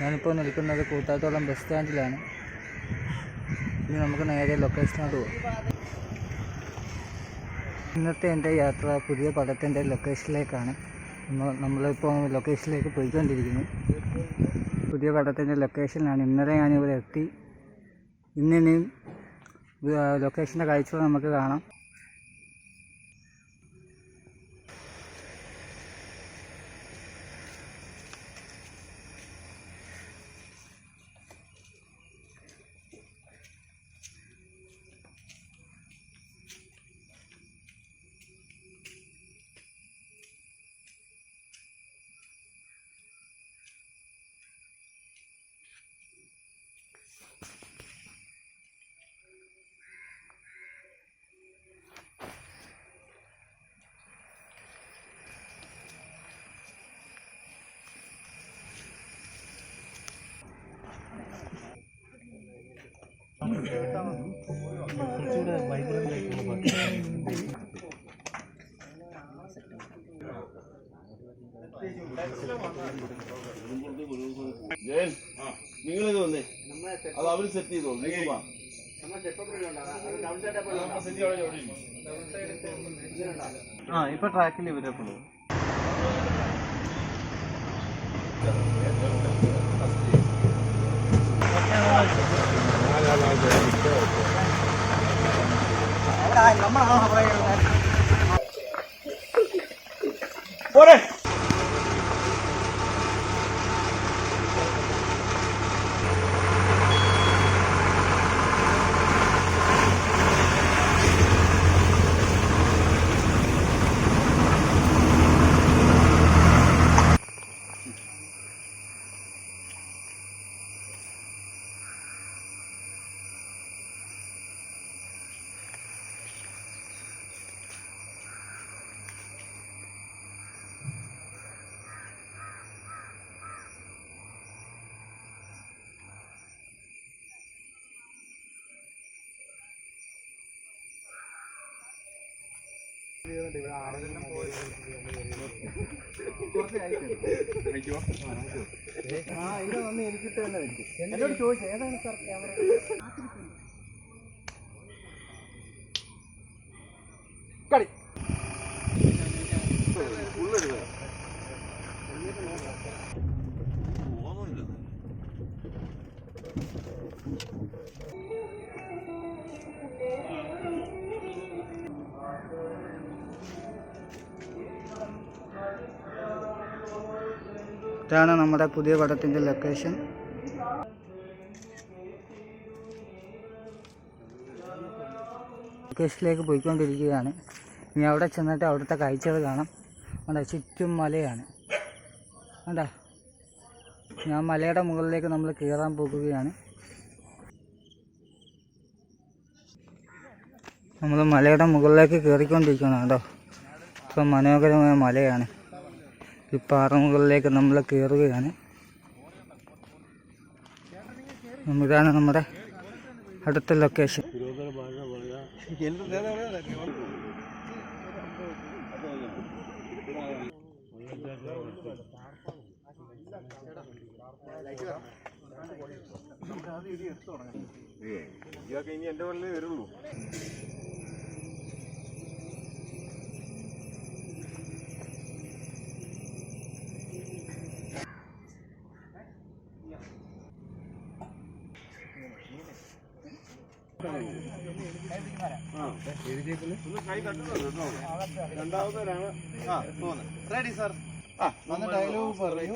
ഞാനിപ്പോൾ നിൽക്കുന്നത് കൂത്താത്തോളം ബസ് സ്റ്റാൻഡിലാണ്. ഇനി നമുക്ക് നേരെ ലൊക്കേഷനോട് പോകാം ഇന്നത്തെ എന്റെ യാത്ര പുതിയ പടത്തിന്റെ ലൊക്കേഷനിലേക്കാണ്. നമ്മൾ നമ്മളിപ്പോൾ ലൊക്കേഷനിലേക്ക് പോയിക്കൊണ്ടിരിക്കുന്നു. പുതിയ പടത്തിന്റെ ലൊക്കേഷനിലാണ് ഇന്നലെ ഞാനിവിടെ എത്തി. ഇന്നിനിയും ലൊക്കേഷന്റെ കാഴ്ചകൾ നമുക്ക് കാണാം. ജയൻ നിങ്ങളിത് വന്നേ അത് അവർ സെറ്റ് ചെയ്തോളൂ ആ ഇപ്പോൾ ട്രാക്കിൽ ഇവരെപ്പോഴും അവിടെ നമ്മളാണ് അവിടെ ആ ഇത് വന്ന് എനിക്കിട്ട് തന്നെ വെച്ചു എന്നോട് ചോദിച്ചു ഏതാണ് സാർ ക്യാമറ കളി ഇതാണ് നമ്മുടെ പുതിയ പടത്തിന്റെ ലൊക്കേഷൻ ലൊക്കേഷനിലേക്ക് പോയിക്കൊണ്ടിരിക്കുകയാണ്. ഇനി അവിടെ ചെന്നിട്ട് അവിടുത്തെ കാഴ്ചകൾ കാണാം. അവിടെ ചുറ്റും മലയാണ്. അതാ ഞാൻ മലയുടെ മുകളിലേക്ക് നമ്മൾ കയറാൻ പോകുകയാണ്. നമ്മൾ മലയുടെ മുകളിലേക്ക് കയറിക്കൊണ്ടിരിക്കണം കേട്ടോ ഇപ്പം മനോഹരമായ മലയാണ്. ഈ പാറമുകളിലേക്ക് നമ്മൾ കയറുകയാണ്. ഇതാണ് നമ്മുടെ അടുത്ത ലൊക്കേഷൻ ഇനി എന്റെ വല്ലേ വരുള്ളൂ. രണ്ടാമത്തെ റെഡി സാർ ആ വന്ന് ഡയലോഗ് പറയൂ